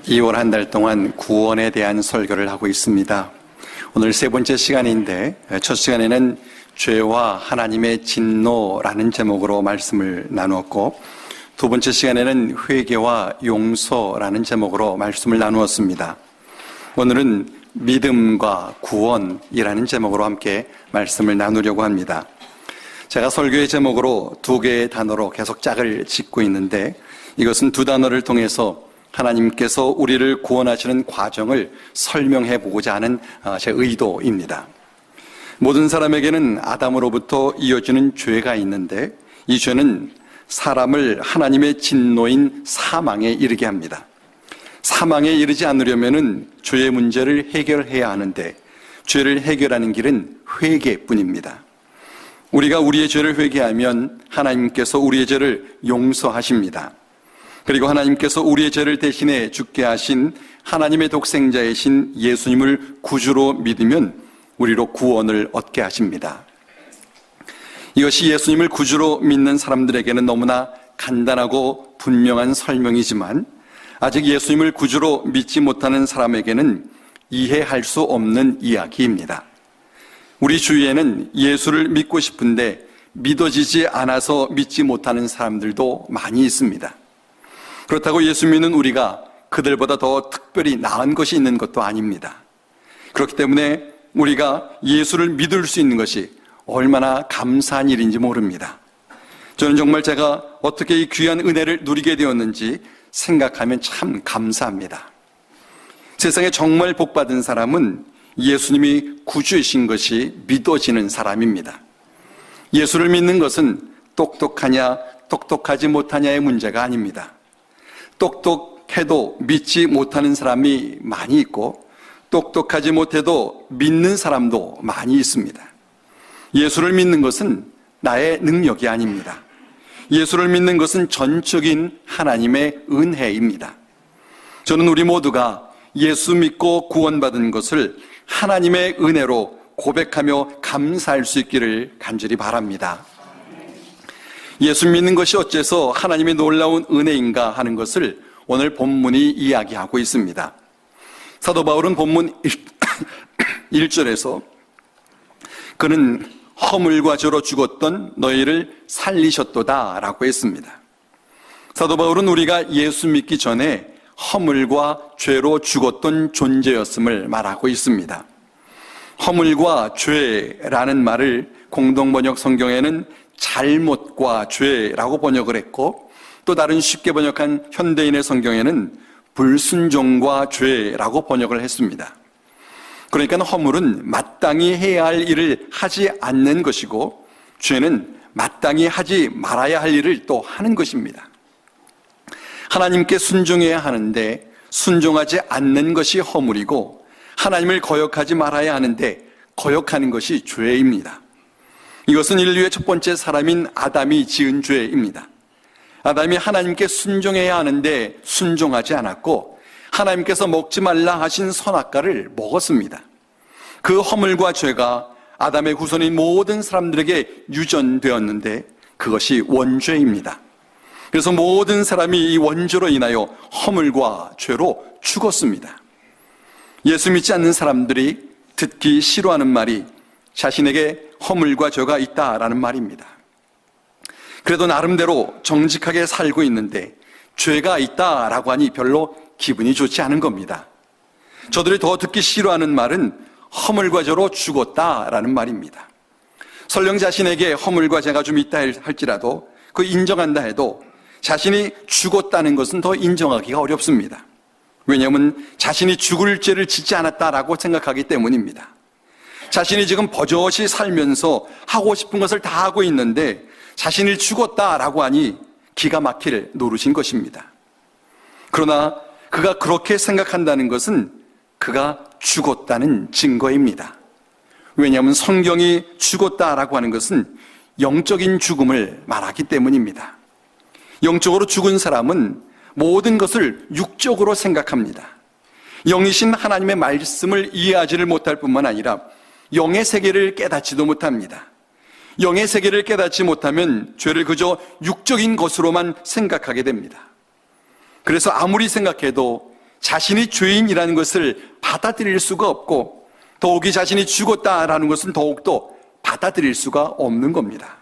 2월 한 달 동안 구원에 대한 설교를 하고 있습니다. 오늘 세 번째 시간인데 첫 시간에는 죄와 하나님의 진노라는 제목으로 말씀을 나누었고 두 번째 시간에는 회개와 용서라는 제목으로 말씀을 나누었습니다. 오늘은 믿음과 구원이라는 제목으로 함께 말씀을 나누려고 합니다. 제가 설교의 제목으로 두 개의 단어로 계속 짝을 짓고 있는데 이것은 두 단어를 통해서 하나님께서 우리를 구원하시는 과정을 설명해 보고자 하는 어, 제 의도입니다. 모든 사람에게는 아담으로부터 이어지는 죄가 있는데 이 죄는 사람을 하나님의 진노인 사망에 이르게 합니다. 사망에 이르지 않으려면은 죄의 문제를 해결해야 하는데 죄를 해결하는 길은 회개뿐입니다. 우리가 우리의 죄를 회개하면 하나님께서 우리의 죄를 용서하십니다. 그리고 하나님께서 우리의 죄를 대신해 죽게 하신 하나님의 독생자이신 예수님을 구주로 믿으면 우리로 구원을 얻게 하십니다. 이것이 예수님을 구주로 믿는 사람들에게는 너무나 간단하고 분명한 설명이지만 아직 예수님을 구주로 믿지 못하는 사람에게는 이해할 수 없는 이야기입니다. 우리 주위에는 예수를 믿고 싶은데 믿어지지 않아서 믿지 못하는 사람들도 많이 있습니다. 그렇다고 예수 믿는 우리가 그들보다 더 특별히 나은 것이 있는 것도 아닙니다. 그렇기 때문에 우리가 예수를 믿을 수 있는 것이 얼마나 감사한 일인지 모릅니다. 저는 정말 제가 어떻게 이 귀한 은혜를 누리게 되었는지 생각하면 참 감사합니다. 세상에 정말 복받은 사람은 예수님이 구주이신 것이 믿어지는 사람입니다. 예수를 믿는 것은 똑똑하냐, 똑똑하지 못하냐의 문제가 아닙니다. 똑똑해도 믿지 못하는 사람이 많이 있고 똑똑하지 못해도 믿는 사람도 많이 있습니다. 예수를 믿는 것은 나의 능력이 아닙니다. 예수를 믿는 것은 전적인 하나님의 은혜입니다. 저는 우리 모두가 예수 믿고 구원받은 것을 하나님의 은혜로 고백하며 감사할 수 있기를 간절히 바랍니다. 예수 믿는 것이 어째서 하나님의 놀라운 은혜인가 하는 것을 오늘 본문이 이야기하고 있습니다. 사도 바울은 본문 1절에서 그는 허물과 죄로 죽었던 너희를 살리셨도다 라고 했습니다. 사도 바울은 우리가 예수 믿기 전에 허물과 죄로 죽었던 존재였음을 말하고 있습니다. 허물과 죄라는 말을 공동번역 성경에는 잘못과 죄라고 번역을 했고 또 다른 쉽게 번역한 현대인의 성경에는 불순종과 죄라고 번역을 했습니다. 그러니까 허물은 마땅히 해야 할 일을 하지 않는 것이고 죄는 마땅히 하지 말아야 할 일을 또 하는 것입니다. 하나님께 순종해야 하는데 순종하지 않는 것이 허물이고 하나님을 거역하지 말아야 하는데 거역하는 것이 죄입니다. 이것은 인류의 첫 번째 사람인 아담이 지은 죄입니다. 아담이 하나님께 순종해야 하는데 순종하지 않았고 하나님께서 먹지 말라 하신 선악과를 먹었습니다. 그 허물과 죄가 아담의 후손인 모든 사람들에게 유전되었는데 그것이 원죄입니다. 그래서 모든 사람이 이 원죄로 인하여 허물과 죄로 죽었습니다. 예수 믿지 않는 사람들이 듣기 싫어하는 말이 자신에게 허물과 죄가 있다라는 말입니다. 그래도 나름대로 정직하게 살고 있는데 죄가 있다라고 하니 별로 기분이 좋지 않은 겁니다. 저들이 더 듣기 싫어하는 말은 허물과 죄로 죽었다라는 말입니다. 설령 자신에게 허물과 죄가 좀 있다 할지라도 그 인정한다 해도 자신이 죽었다는 것은 더 인정하기가 어렵습니다. 왜냐하면 자신이 죽을 죄를 짓지 않았다라고 생각하기 때문입니다. 자신이 지금 버젓이 살면서 하고 싶은 것을 다 하고 있는데 자신이 죽었다라고 하니 기가 막힐 노릇인 것입니다. 그러나 그가 그렇게 생각한다는 것은 그가 죽었다는 증거입니다. 왜냐하면 성경이 죽었다라고 하는 것은 영적인 죽음을 말하기 때문입니다. 영적으로 죽은 사람은 모든 것을 육적으로 생각합니다. 영이신 하나님의 말씀을 이해하지를 못할 뿐만 아니라 영의 세계를 깨닫지도 못합니다. 영의 세계를 깨닫지 못하면 죄를 그저 육적인 것으로만 생각하게 됩니다. 그래서 아무리 생각해도 자신이 죄인이라는 것을 받아들일 수가 없고 더욱이 자신이 죽었다라는 것은 더욱더 받아들일 수가 없는 겁니다.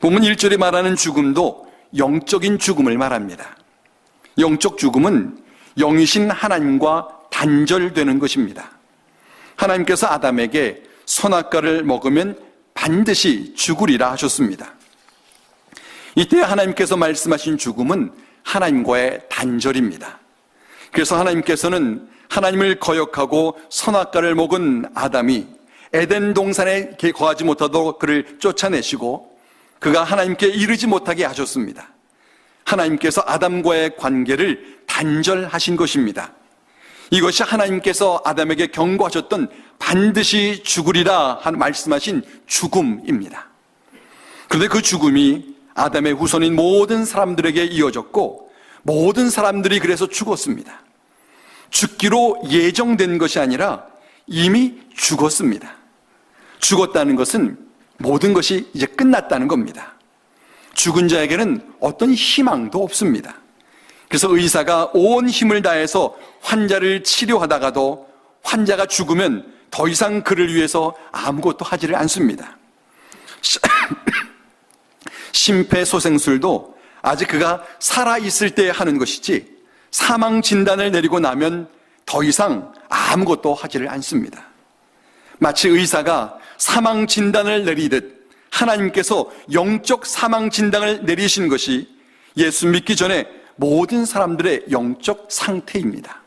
본문 1절에 말하는 죽음도 영적인 죽음을 말합니다. 영적 죽음은 영이신 하나님과 단절되는 것입니다. 하나님께서 아담에게 선악과를 먹으면 반드시 죽으리라 하셨습니다. 이때 하나님께서 말씀하신 죽음은 하나님과의 단절입니다. 그래서 하나님께서는 하나님을 거역하고 선악과를 먹은 아담이 에덴 동산에 거하지 못하도록 그를 쫓아내시고 그가 하나님께 이르지 못하게 하셨습니다. 하나님께서 아담과의 관계를 단절하신 것입니다. 이것이 하나님께서 아담에게 경고하셨던 반드시 죽으리라 한 말씀하신 죽음입니다. 그런데 그 죽음이 아담의 후손인 모든 사람들에게 이어졌고 모든 사람들이 그래서 죽었습니다. 죽기로 예정된 것이 아니라 이미 죽었습니다. 죽었다는 것은 모든 것이 이제 끝났다는 겁니다. 죽은 자에게는 어떤 희망도 없습니다. 그래서 의사가 온 힘을 다해서 환자를 치료하다가도 환자가 죽으면 더 이상 그를 위해서 아무것도 하지를 않습니다. 심폐소생술도 아직 그가 살아있을 때 하는 것이지 사망 진단을 내리고 나면 더 이상 아무것도 하지를 않습니다. 마치 의사가 사망 진단을 내리듯 하나님께서 영적 사망 진단을 내리신 것이 예수 믿기 전에 모든 사람들의 영적 상태입니다.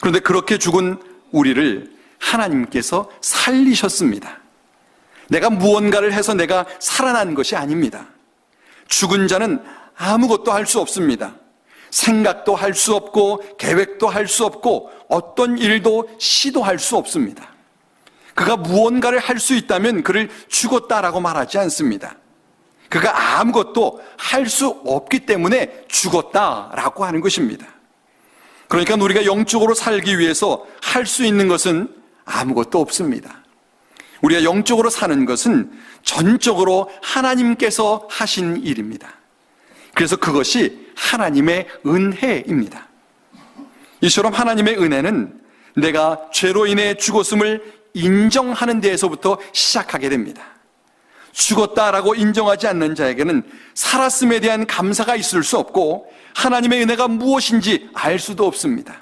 그런데 그렇게 죽은 우리를 하나님께서 살리셨습니다. 내가 무언가를 해서 내가 살아난 것이 아닙니다. 죽은 자는 아무것도 할 수 없습니다. 생각도 할 수 없고 계획도 할 수 없고 어떤 일도 시도할 수 없습니다. 그가 무언가를 할 수 있다면 그를 죽었다라고 말하지 않습니다. 그가 아무것도 할 수 없기 때문에 죽었다라고 하는 것입니다. 그러니까 우리가 영적으로 살기 위해서 할 수 있는 것은 아무것도 없습니다. 우리가 영적으로 사는 것은 전적으로 하나님께서 하신 일입니다. 그래서 그것이 하나님의 은혜입니다. 이처럼 하나님의 은혜는 내가 죄로 인해 죽었음을 인정하는 데에서부터 시작하게 됩니다. 죽었다라고 인정하지 않는 자에게는 살았음에 대한 감사가 있을 수 없고 하나님의 은혜가 무엇인지 알 수도 없습니다.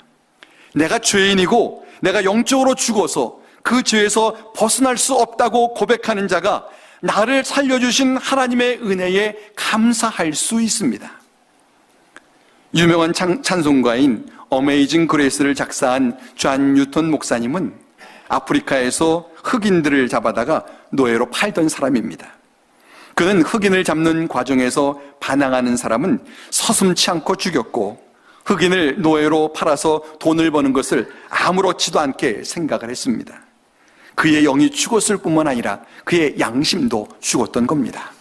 내가 죄인이고 내가 영적으로 죽어서 그 죄에서 벗어날 수 없다고 고백하는 자가 나를 살려주신 하나님의 은혜에 감사할 수 있습니다. 유명한 찬송가인 어메이징 그레이스를 작사한 존 뉴턴 목사님은 아프리카에서 흑인들을 잡아다가 노예로 팔던 사람입니다. 그는 흑인을 잡는 과정에서 반항하는 사람은 서슴치 않고 죽였고 흑인을 노예로 팔아서 돈을 버는 것을 아무렇지도 않게 생각을 했습니다. 그의 영이 죽었을 뿐만 아니라 그의 양심도 죽었던 겁니다.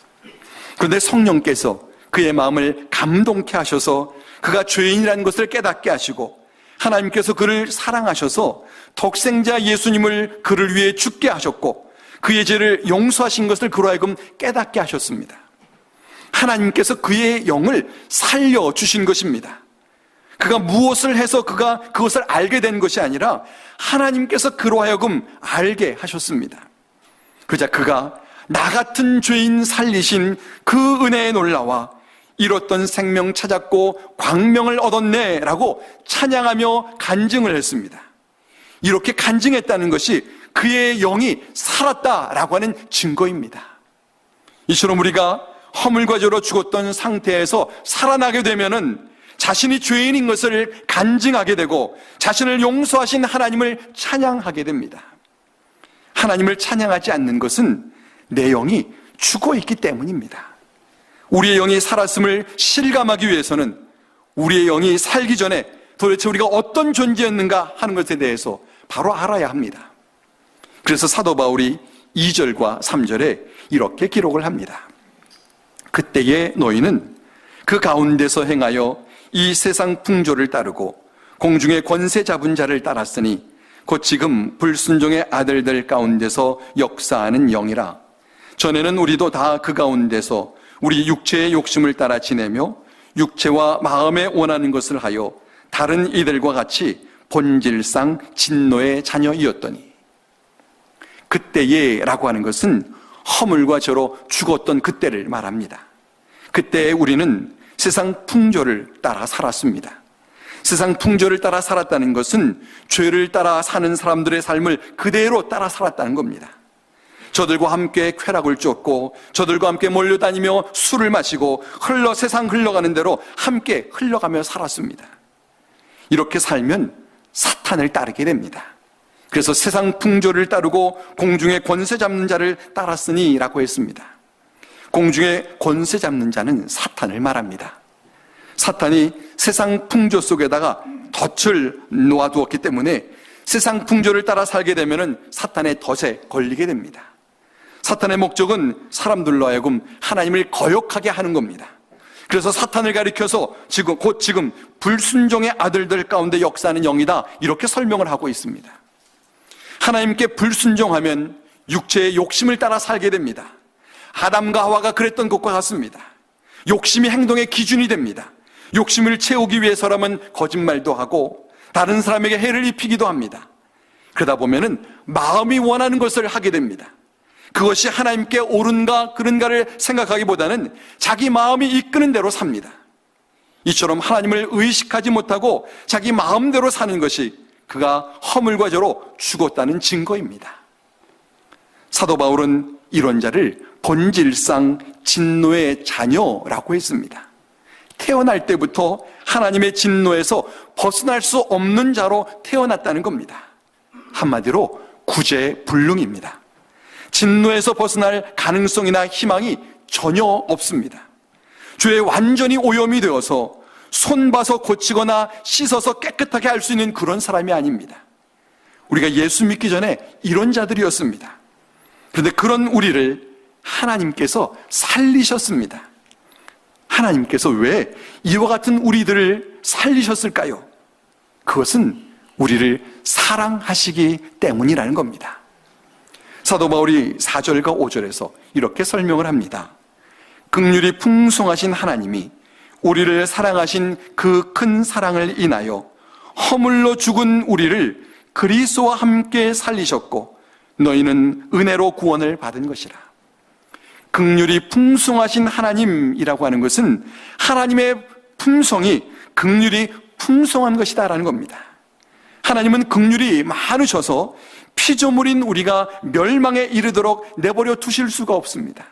그런데 성령께서 그의 마음을 감동케 하셔서 그가 죄인이라는 것을 깨닫게 하시고 하나님께서 그를 사랑하셔서 독생자 예수님을 그를 위해 죽게 하셨고 그의 죄를 용서하신 것을 그로 하여금 깨닫게 하셨습니다. 하나님께서 그의 영을 살려 주신 것입니다. 그가 무엇을 해서 그가 그것을 알게 된 것이 아니라 하나님께서 그로 하여금 알게 하셨습니다. 그자 그가 나 같은 죄인 살리신 그 은혜의 놀라와 잃었던 생명 찾았고 광명을 얻었네 라고 찬양하며 간증을 했습니다. 이렇게 간증했다는 것이 그의 영이 살았다라고 하는 증거입니다. 이처럼 우리가 허물과 죄로 죽었던 상태에서 살아나게 되면은 자신이 죄인인 것을 간증하게 되고 자신을 용서하신 하나님을 찬양하게 됩니다. 하나님을 찬양하지 않는 것은 내 영이 죽어 있기 때문입니다. 우리의 영이 살았음을 실감하기 위해서는 우리의 영이 살기 전에 도대체 우리가 어떤 존재였는가 하는 것에 대해서 바로 알아야 합니다. 그래서 사도 바울이 2절과 3절에 이렇게 기록을 합니다. 그때의 너희는 그 가운데서 행하여 이 세상 풍조를 따르고 공중의 권세 잡은 자를 따랐으니 곧 지금 불순종의 아들들 가운데서 역사하는 영이라. 전에는 우리도 다 그 가운데서 우리 육체의 욕심을 따라 지내며 육체와 마음에 원하는 것을 하여 다른 이들과 같이 본질상 진노의 자녀이었더니 그때에라고 하는 것은 허물과 저로 죽었던 그때를 말합니다. 그때 우리는 세상 풍조를 따라 살았습니다. 세상 풍조를 따라 살았다는 것은 죄를 따라 사는 사람들의 삶을 그대로 따라 살았다는 겁니다. 저들과 함께 쾌락을 쫓고 저들과 함께 몰려다니며 술을 마시고 흘러 세상 흘러가는 대로 함께 흘러가며 살았습니다. 이렇게 살면 사탄을 따르게 됩니다. 그래서 세상 풍조를 따르고 공중의 권세 잡는 자를 따랐으니라고 했습니다. 공중의 권세 잡는 자는 사탄을 말합니다. 사탄이 세상 풍조 속에다가 덫을 놓아두었기 때문에 세상 풍조를 따라 살게 되면 사탄의 덫에 걸리게 됩니다. 사탄의 목적은 사람들로 하여금 하나님을 거역하게 하는 겁니다. 그래서 사탄을 가리켜서 지금 곧 지금 불순종의 아들들 가운데 역사하는 영이다 이렇게 설명을 하고 있습니다. 하나님께 불순종하면 육체의 욕심을 따라 살게 됩니다. 아담과 하와가 그랬던 것과 같습니다. 욕심이 행동의 기준이 됩니다. 욕심을 채우기 위해서라면 거짓말도 하고 다른 사람에게 해를 입히기도 합니다. 그러다 보면은 마음이 원하는 것을 하게 됩니다. 그것이 하나님께 옳은가 그른가를 생각하기보다는 자기 마음이 이끄는 대로 삽니다. 이처럼 하나님을 의식하지 못하고 자기 마음대로 사는 것이 그가 허물과 저로 죽었다는 증거입니다. 사도 바울은 이런 자를 본질상 진노의 자녀라고 했습니다. 태어날 때부터 하나님의 진노에서 벗어날 수 없는 자로 태어났다는 겁니다. 한마디로 구제불능입니다. 진노에서 벗어날 가능성이나 희망이 전혀 없습니다. 죄에 완전히 오염이 되어서 손 봐서 고치거나 씻어서 깨끗하게 할 수 있는 그런 사람이 아닙니다. 우리가 예수 믿기 전에 이런 자들이었습니다. 그런데 그런 우리를 하나님께서 살리셨습니다. 하나님께서 왜 이와 같은 우리들을 살리셨을까요? 그것은 우리를 사랑하시기 때문이라는 겁니다. 사도 바울이 4절과 5절에서 이렇게 설명을 합니다. 극률이 풍성하신 하나님이 우리를 사랑하신 그 큰 사랑을 인하여 허물로 죽은 우리를 그리스도와 함께 살리셨고 너희는 은혜로 구원을 받은 것이라. 극률이 풍성하신 하나님이라고 하는 것은 하나님의 품성이 극률이 풍성한 것이다라는 겁니다. 하나님은 극률이 많으셔서 피조물인 우리가 멸망에 이르도록 내버려 두실 수가 없습니다.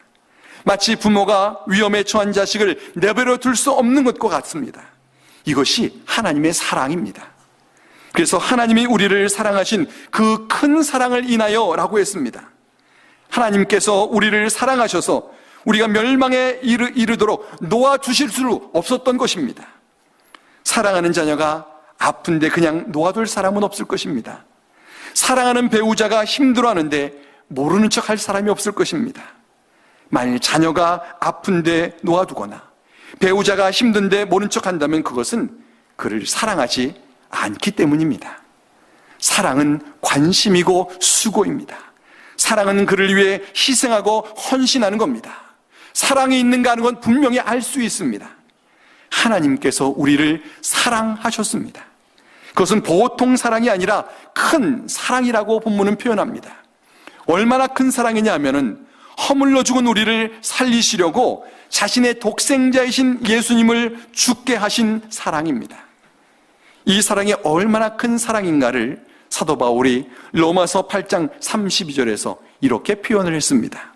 마치 부모가 위험에 처한 자식을 내버려 둘 수 없는 것과 같습니다. 이것이 하나님의 사랑입니다. 그래서 하나님이 우리를 사랑하신 그 큰 사랑을 인하여 라고 했습니다. 하나님께서 우리를 사랑하셔서 우리가 멸망에 이르, 이르도록 놓아주실 수 없었던 것입니다. 사랑하는 자녀가 아픈데 그냥 놓아둘 사람은 없을 것입니다. 사랑하는 배우자가 힘들어하는데 모르는 척 할 사람이 없을 것입니다. 만일 자녀가 아픈데 놓아두거나 배우자가 힘든데 모른 척 한다면 그것은 그를 사랑하지 않기 때문입니다. 사랑은 관심이고 수고입니다. 사랑은 그를 위해 희생하고 헌신하는 겁니다. 사랑이 있는가 하는 건 분명히 알 수 있습니다. 하나님께서 우리를 사랑하셨습니다. 그것은 보통 사랑이 아니라 큰 사랑이라고 본문은 표현합니다. 얼마나 큰 사랑이냐 하면은 허물로 죽은 우리를 살리시려고 자신의 독생자이신 예수님을 죽게 하신 사랑입니다. 이 사랑이 얼마나 큰 사랑인가를 사도 바울이 로마서 8장 32절에서 이렇게 표현을 했습니다.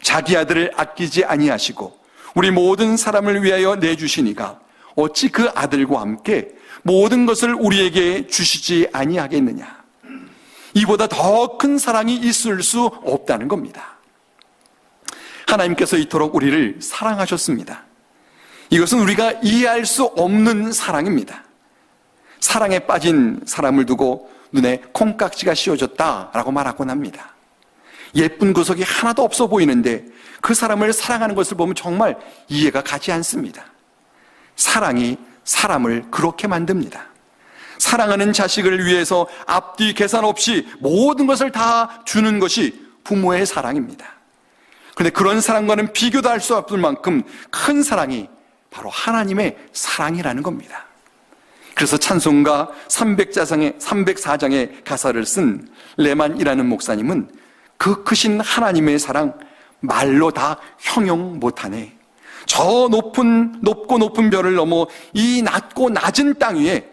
자기 아들을 아끼지 아니하시고 우리 모든 사람을 위하여 내주시니가 어찌 그 아들과 함께 모든 것을 우리에게 주시지 아니하겠느냐. 이보다 더 큰 사랑이 있을 수 없다는 겁니다. 하나님께서 이토록 우리를 사랑하셨습니다. 이것은 우리가 이해할 수 없는 사랑입니다. 사랑에 빠진 사람을 두고 눈에 콩깍지가 씌워졌다라고 말하곤 합니다. 예쁜 구석이 하나도 없어 보이는데 그 사람을 사랑하는 것을 보면 정말 이해가 가지 않습니다. 사랑이 사람을 그렇게 만듭니다. 사랑하는 자식을 위해서 앞뒤 계산 없이 모든 것을 다 주는 것이 부모의 사랑입니다. 그런데 그런 사랑과는 비교도 할 수 없을 만큼 큰 사랑이 바로 하나님의 사랑이라는 겁니다. 그래서 찬송가 300자장의, 304장의 가사를 쓴 레만이라는 목사님은 그 크신 하나님의 사랑 말로 다 형용 못하네. 저 높은, 높고 높은 별을 넘어 이 낮고 낮은 땅 위에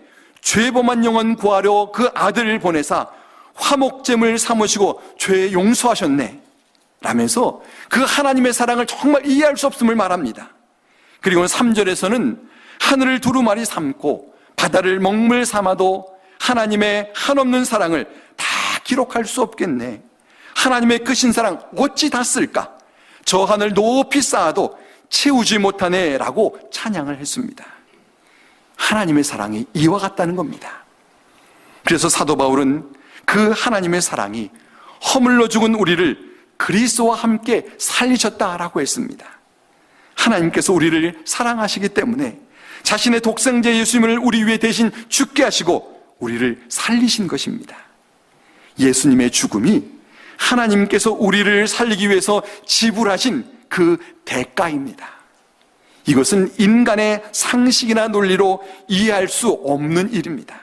죄범한 영혼 구하려 그 아들을 보내사 화목잼을 삼으시고 죄 용서하셨네. 라면서 그 하나님의 사랑을 정말 이해할 수 없음을 말합니다. 그리고 3절에서는 하늘을 두루마리 삼고 바다를 먹물 삼아도 하나님의 한없는 사랑을 다 기록할 수 없겠네. 하나님의 크신 사랑 어찌 다 쓸까? 저 하늘 높이 쌓아도 채우지 못하네. 라고 찬양을 했습니다. 하나님의 사랑이 이와 같다는 겁니다. 그래서 사도 바울은 그 하나님의 사랑이 허물러 죽은 우리를 그리스도와 함께 살리셨다라고 했습니다. 하나님께서 우리를 사랑하시기 때문에 자신의 독생자 예수님을 우리 위해 대신 죽게 하시고 우리를 살리신 것입니다. 예수님의 죽음이 하나님께서 우리를 살리기 위해서 지불하신 그 대가입니다. 이것은 인간의 상식이나 논리로 이해할 수 없는 일입니다.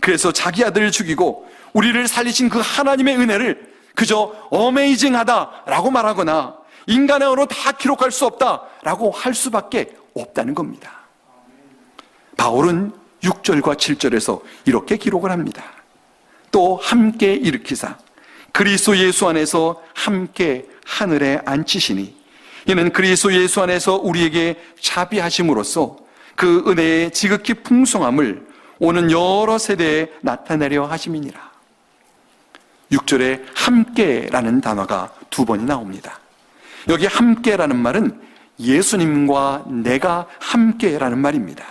그래서 자기 아들을 죽이고 우리를 살리신 그 하나님의 은혜를 그저 어메이징하다라고 말하거나 인간의 언어로 다 기록할 수 없다라고 할 수밖에 없다는 겁니다. 바울은 6절과 7절에서 이렇게 기록을 합니다. 또 함께 일으키사 그리스도 예수 안에서 함께 하늘에 앉히시니 이는 그리스도 예수 안에서 우리에게 자비하심으로써 그 은혜의 지극히 풍성함을 오는 여러 세대에 나타내려 하심이니라. 6절에 함께라는 단어가 두 번이 나옵니다. 여기 함께라는 말은 예수님과 내가 함께라는 말입니다.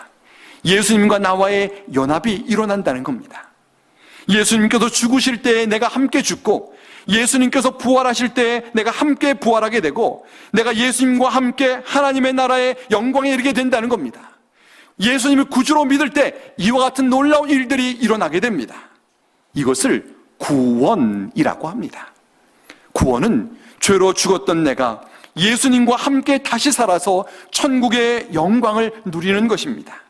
예수님과 나와의 연합이 일어난다는 겁니다. 예수님께서 죽으실 때 내가 함께 죽고 예수님께서 부활하실 때 내가 함께 부활하게 되고 내가 예수님과 함께 하나님의 나라의 영광에 이르게 된다는 겁니다. 예수님을 구주로 믿을 때 이와 같은 놀라운 일들이 일어나게 됩니다. 이것을 구원이라고 합니다. 구원은 죄로 죽었던 내가 예수님과 함께 다시 살아서 천국의 영광을 누리는 것입니다.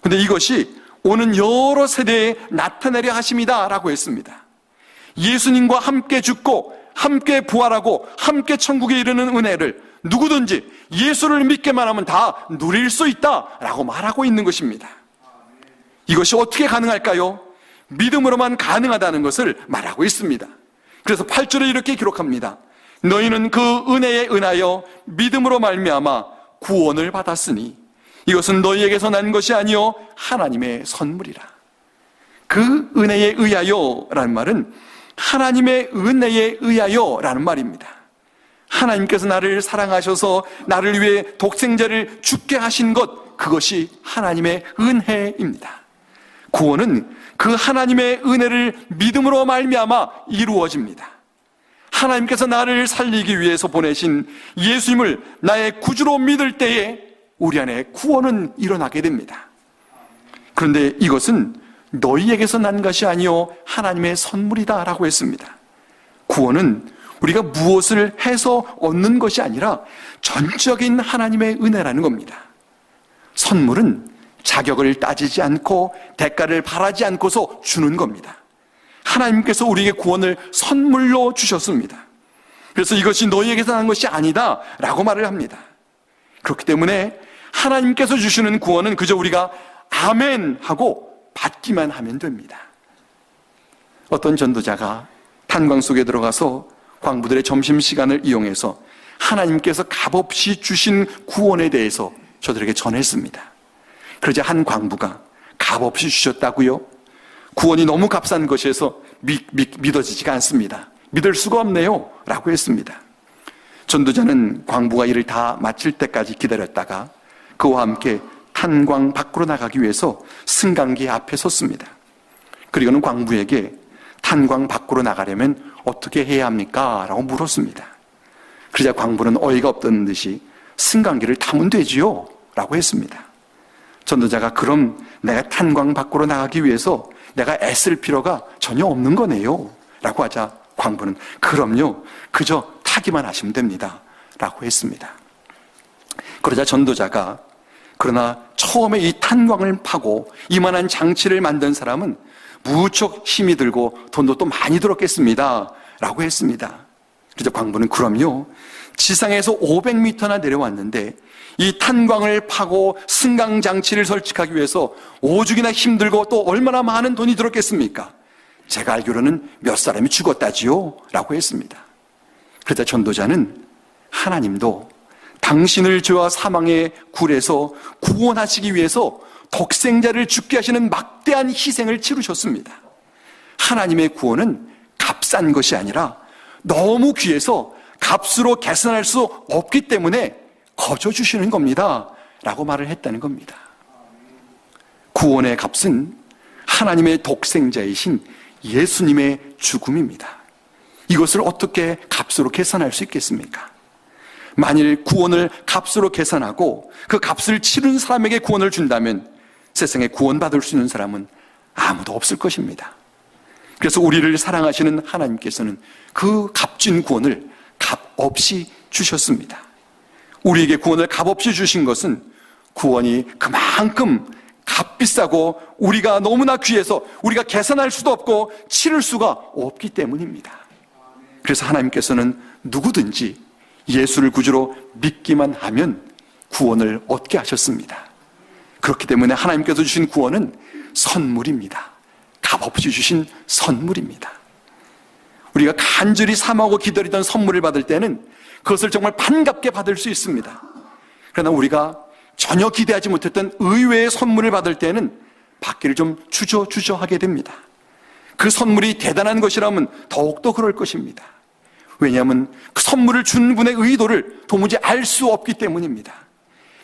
근데 이것이 오는 여러 세대에 나타내려 하십니다라고 했습니다. 예수님과 함께 죽고 함께 부활하고 함께 천국에 이르는 은혜를 누구든지 예수를 믿게만 하면 다 누릴 수 있다라고 말하고 있는 것입니다. 이것이 어떻게 가능할까요? 믿음으로만 가능하다는 것을 말하고 있습니다. 그래서 8절에 이렇게 기록합니다. 너희는 그 은혜에 은하여 믿음으로 말미암아 구원을 받았으니 이것은 너희에게서 난 것이 아니요 하나님의 선물이라. 그 은혜에 의하여라는 말은 하나님의 은혜에 의하여 라는 말입니다. 하나님께서 나를 사랑하셔서 나를 위해 독생자를 죽게 하신 것 그것이 하나님의 은혜입니다. 구원은 그 하나님의 은혜를 믿음으로 말미암아 이루어집니다. 하나님께서 나를 살리기 위해서 보내신 예수님을 나의 구주로 믿을 때에 우리 안에 구원은 일어나게 됩니다. 그런데 이것은 너희에게서 난 것이 아니요 하나님의 선물이다라고 했습니다. 구원은 우리가 무엇을 해서 얻는 것이 아니라 전적인 하나님의 은혜라는 겁니다. 선물은 자격을 따지지 않고 대가를 바라지 않고서 주는 겁니다. 하나님께서 우리에게 구원을 선물로 주셨습니다. 그래서 이것이 너희에게서 난 것이 아니다 라고 말을 합니다. 그렇기 때문에 하나님께서 주시는 구원은 그저 우리가 아멘 하고 받기만 하면 됩니다. 어떤 전도자가 탄광 속에 들어가서 광부들의 점심시간을 이용해서 하나님께서 값없이 주신 구원에 대해서 저들에게 전했습니다. 그러자 한 광부가 값없이 주셨다고요? 구원이 너무 값싼 것이어서 믿, 믿, 믿어지지가 않습니다. 믿을 수가 없네요. 라고 했습니다. 전도자는 광부가 일을 다 마칠 때까지 기다렸다가 그와 함께 탄광 밖으로 나가기 위해서 승강기 앞에 섰습니다. 그리고는 광부에게 탄광 밖으로 나가려면 어떻게 해야 합니까? 라고 물었습니다. 그러자 광부는 어이가 없던 듯이 승강기를 타면 되지요? 라고 했습니다. 전도자가 그럼 내가 탄광 밖으로 나가기 위해서 내가 애쓸 필요가 전혀 없는 거네요. 라고 하자 광부는 그럼요. 그저 타기만 하시면 됩니다. 라고 했습니다. 그러자 전도자가 그러나 처음에 이 탄광을 파고 이만한 장치를 만든 사람은 무척 힘이 들고 돈도 또 많이 들었겠습니다. 라고 했습니다. 그래서 광부는 그럼요. 지상에서 500m나 내려왔는데 이 탄광을 파고 승강 장치를 설치하기 위해서 오죽이나 힘들고 또 얼마나 많은 돈이 들었겠습니까? 제가 알기로는 몇 사람이 죽었다지요? 라고 했습니다. 그러자 전도자는 하나님도 당신을 죄와 사망의 굴에서 구원하시기 위해서 독생자를 죽게 하시는 막대한 희생을 치르셨습니다. 하나님의 구원은 값싼 것이 아니라 너무 귀해서 값으로 계산할 수 없기 때문에 거저 주시는 겁니다. 라고 말을 했다는 겁니다. 구원의 값은 하나님의 독생자이신 예수님의 죽음입니다. 이것을 어떻게 값으로 계산할 수 있겠습니까? 만일 구원을 값으로 계산하고 그 값을 치른 사람에게 구원을 준다면 세상에 구원받을 수 있는 사람은 아무도 없을 것입니다. 그래서 우리를 사랑하시는 하나님께서는 그 값진 구원을 값 없이 주셨습니다. 우리에게 구원을 값 없이 주신 것은 구원이 그만큼 값비싸고 우리가 너무나 귀해서 우리가 계산할 수도 없고 치를 수가 없기 때문입니다. 그래서 하나님께서는 누구든지 예수를 구주로 믿기만 하면 구원을 얻게 하셨습니다. 그렇기 때문에 하나님께서 주신 구원은 선물입니다. 값없이 주신 선물입니다. 우리가 간절히 삼하고 기다리던 선물을 받을 때는 그것을 정말 반갑게 받을 수 있습니다. 그러나 우리가 전혀 기대하지 못했던 의외의 선물을 받을 때는 받기를 좀 주저주저하게 됩니다. 그 선물이 대단한 것이라면 더욱더 그럴 것입니다. 왜냐하면 그 선물을 준 분의 의도를 도무지 알 수 없기 때문입니다.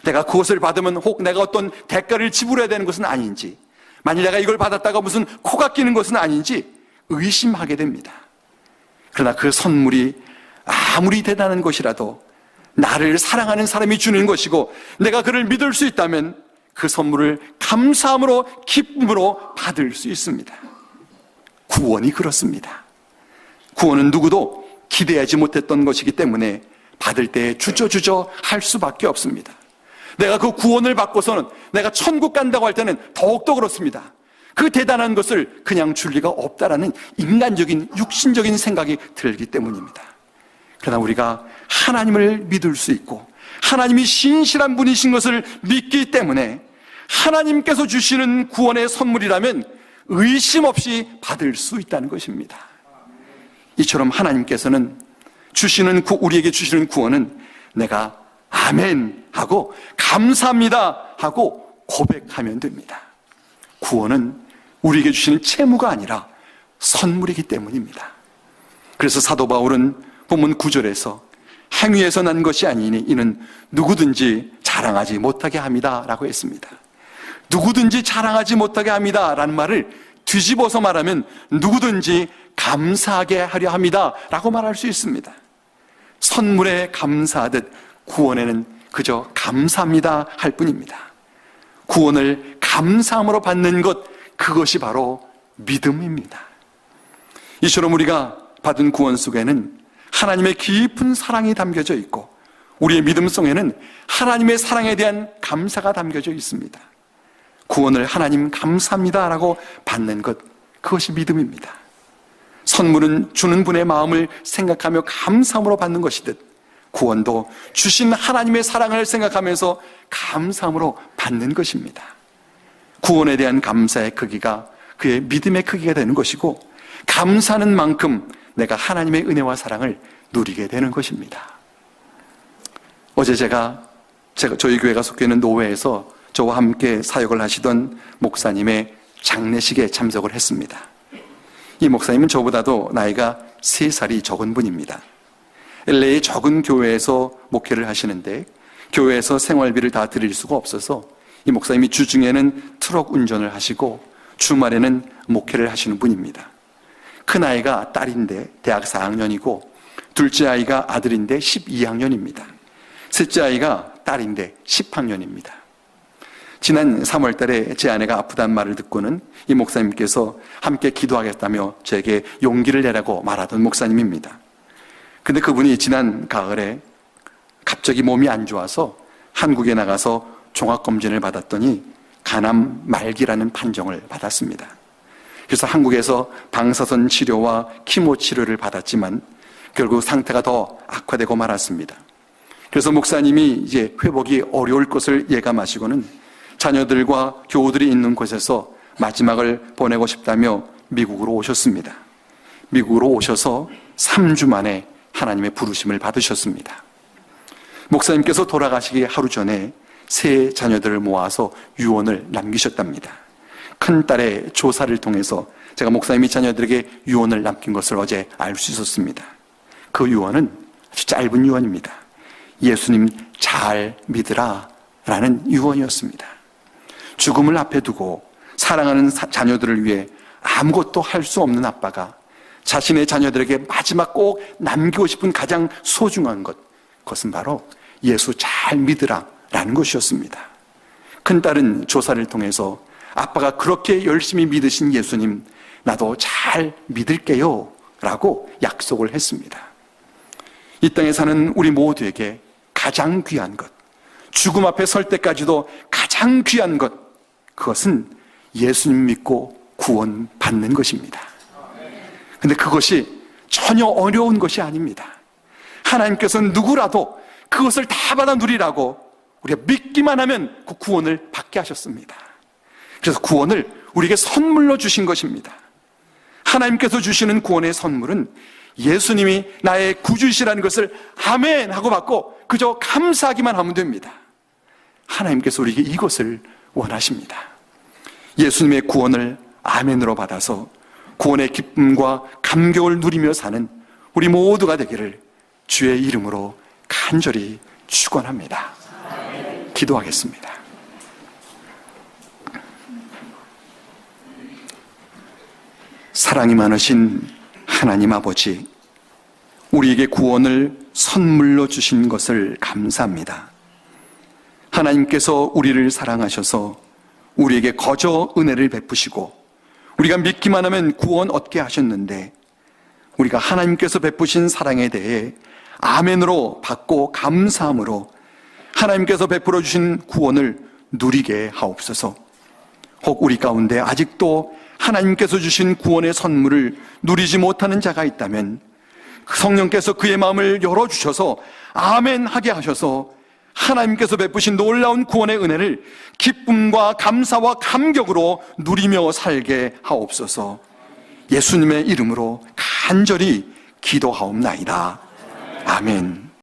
내가 그것을 받으면 혹 내가 어떤 대가를 지불해야 되는 것은 아닌지, 만일 내가 이걸 받았다가 무슨 코가 끼는 것은 아닌지 의심하게 됩니다. 그러나 그 선물이 아무리 대단한 것이라도 나를 사랑하는 사람이 주는 것이고 내가 그를 믿을 수 있다면 그 선물을 감사함으로 기쁨으로 받을 수 있습니다. 구원이 그렇습니다. 구원은 누구도 기대하지 못했던 것이기 때문에 받을 때 주저주저 할 수밖에 없습니다. 내가 그 구원을 받고서는 내가 천국 간다고 할 때는 더욱더 그렇습니다. 그 대단한 것을 그냥 줄 리가 없다라는 인간적인 육신적인 생각이 들기 때문입니다. 그러나 우리가 하나님을 믿을 수 있고 하나님이 신실한 분이신 것을 믿기 때문에 하나님께서 주시는 구원의 선물이라면 의심 없이 받을 수 있다는 것입니다. 이처럼 하나님께서는 주시는 우리에게 주시는 구원은 내가 아멘 하고 감사합니다 하고 고백하면 됩니다. 구원은 우리에게 주시는 채무가 아니라 선물이기 때문입니다. 그래서 사도 바울은 본문 9절에서 행위에서 난 것이 아니니 이는 누구든지 자랑하지 못하게 합니다. 라고 했습니다. 누구든지 자랑하지 못하게 합니다. 라는 말을 뒤집어서 말하면 누구든지 감사하게 하려 합니다. 라고 말할 수 있습니다. 선물에 감사하듯 구원에는 그저 감사합니다. 할 뿐입니다. 구원을 감사함으로 받는 것, 그것이 바로 믿음입니다. 이처럼 우리가 받은 구원 속에는 하나님의 깊은 사랑이 담겨져 있고 우리의 믿음 속에는 하나님의 사랑에 대한 감사가 담겨져 있습니다. 구원을 하나님 감사합니다라고 받는 것, 그것이 믿음입니다. 선물은 주는 분의 마음을 생각하며 감사함으로 받는 것이듯 구원도 주신 하나님의 사랑을 생각하면서 감사함으로 받는 것입니다. 구원에 대한 감사의 크기가 그의 믿음의 크기가 되는 것이고 감사하는 만큼 내가 하나님의 은혜와 사랑을 누리게 되는 것입니다. 어제 제가, 제가 저희 교회가 속해 있는 노회에서 저와 함께 사역을 하시던 목사님의 장례식에 참석을 했습니다. 이 목사님은 저보다도 나이가 3살이 적은 분입니다. LA의 적은 교회에서 목회를 하시는데 교회에서 생활비를 다 드릴 수가 없어서 이 목사님이 주중에는 트럭 운전을 하시고 주말에는 목회를 하시는 분입니다. 큰 아이가 딸인데 대학 4학년이고 둘째 아이가 아들인데 12학년입니다. 셋째 아이가 딸인데 10학년입니다. 지난 3월 달에 제 아내가 아프단 말을 듣고는 이 목사님께서 함께 기도하겠다며 제게 용기를 내라고 말하던 목사님입니다. 근데 그분이 지난 가을에 갑자기 몸이 안 좋아서 한국에 나가서 종합검진을 받았더니 간암 말기라는 판정을 받았습니다. 그래서 한국에서 방사선 치료와 키모 치료를 받았지만 결국 상태가 더 악화되고 말았습니다. 그래서 목사님이 이제 회복이 어려울 것을 예감하시고는 자녀들과 교우들이 있는 곳에서 마지막을 보내고 싶다며 미국으로 오셨습니다. 미국으로 오셔서 3주 만에 하나님의 부르심을 받으셨습니다. 목사님께서 돌아가시기 하루 전에 세 자녀들을 모아서 유언을 남기셨답니다. 큰 딸의 조사를 통해서 제가 목사님이 자녀들에게 유언을 남긴 것을 어제 알 수 있었습니다. 그 유언은 아주 짧은 유언입니다. 예수님 잘 믿으라 라는 유언이었습니다. 죽음을 앞에 두고 사랑하는 사- 자녀들을 위해 아무것도 할 수 없는 아빠가 자신의 자녀들에게 마지막 꼭 남기고 싶은 가장 소중한 것, 그것은 바로 예수 잘 믿으라 라는 것이었습니다. 큰딸은 조사를 통해서 아빠가 그렇게 열심히 믿으신 예수님, 나도 잘 믿을게요. 라고 약속을 했습니다. 이 땅에 사는 우리 모두에게 가장 귀한 것, 죽음 앞에 설 때까지도 가장 귀한 것, 그것은 예수님 믿고 구원 받는 것입니다. 근데 그것이 전혀 어려운 것이 아닙니다. 하나님께서는 누구라도 그것을 다 받아 누리라고 우리가 믿기만 하면 그 구원을 받게 하셨습니다. 그래서 구원을 우리에게 선물로 주신 것입니다. 하나님께서 주시는 구원의 선물은 예수님이 나의 구주시라는 것을 아멘 하고 받고 그저 감사하기만 하면 됩니다. 하나님께서 우리에게 이것을 원하십니다. 예수님의 구원을 아멘으로 받아서 구원의 기쁨과 감격을 누리며 사는 우리 모두가 되기를 주의 이름으로 간절히 축원합니다. 기도하겠습니다. 사랑이 많으신 하나님 아버지, 우리에게 구원을 선물로 주신 것을 감사합니다. 하나님께서 우리를 사랑하셔서 우리에게 거저 은혜를 베푸시고 우리가 믿기만 하면 구원 얻게 하셨는데 우리가 하나님께서 베푸신 사랑에 대해 아멘으로 받고 감사함으로 하나님께서 베풀어 주신 구원을 누리게 하옵소서. 혹 우리 가운데 아직도 하나님께서 주신 구원의 선물을 누리지 못하는 자가 있다면 그 성령께서 그의 마음을 열어주셔서 아멘 하게 하셔서 하나님께서 베푸신 놀라운 구원의 은혜를 기쁨과 감사와 감격으로 누리며 살게 하옵소서 예수님의 이름으로 간절히 기도하옵나이다. 아멘.